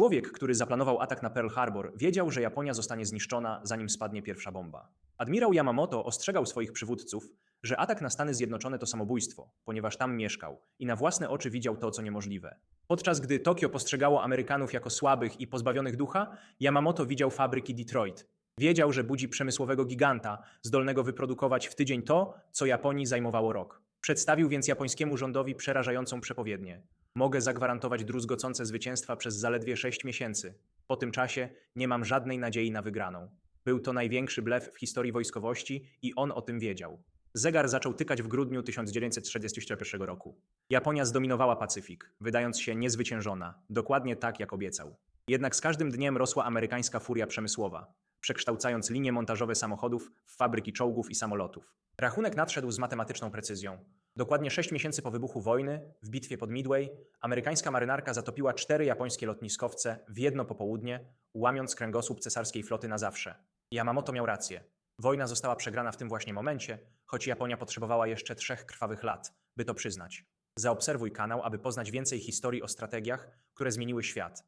Człowiek, który zaplanował atak na Pearl Harbor, wiedział, że Japonia zostanie zniszczona, zanim spadnie pierwsza bomba. Admirał Yamamoto ostrzegał swoich przywódców, że atak na Stany Zjednoczone to samobójstwo, ponieważ tam mieszkał i na własne oczy widział to, co niemożliwe. Podczas gdy Tokio postrzegało Amerykanów jako słabych i pozbawionych ducha, Yamamoto widział fabryki Detroit. Wiedział, że budzi przemysłowego giganta, zdolnego wyprodukować w tydzień to, co Japonii zajmowało rok. Przedstawił więc japońskiemu rządowi przerażającą przepowiednię. Mogę zagwarantować druzgocące zwycięstwa przez zaledwie sześć miesięcy. Po tym czasie nie mam żadnej nadziei na wygraną. Był to największy blef w historii wojskowości i on o tym wiedział. Zegar zaczął tykać w grudniu 1941 roku. Japonia zdominowała Pacyfik, wydając się niezwyciężona, dokładnie tak jak obiecał. Jednak z każdym dniem rosła amerykańska furia przemysłowa, przekształcając linie montażowe samochodów w fabryki czołgów i samolotów. Rachunek nadszedł z matematyczną precyzją. Dokładnie 6 miesięcy po wybuchu wojny, w bitwie pod Midway, amerykańska marynarka zatopiła cztery japońskie lotniskowce w jedno popołudnie, łamiąc kręgosłup cesarskiej floty na zawsze. Yamamoto miał rację. Wojna została przegrana w tym właśnie momencie, choć Japonia potrzebowała jeszcze trzech krwawych lat, by to przyznać. Zaobserwuj kanał, aby poznać więcej historii o strategiach, które zmieniły świat.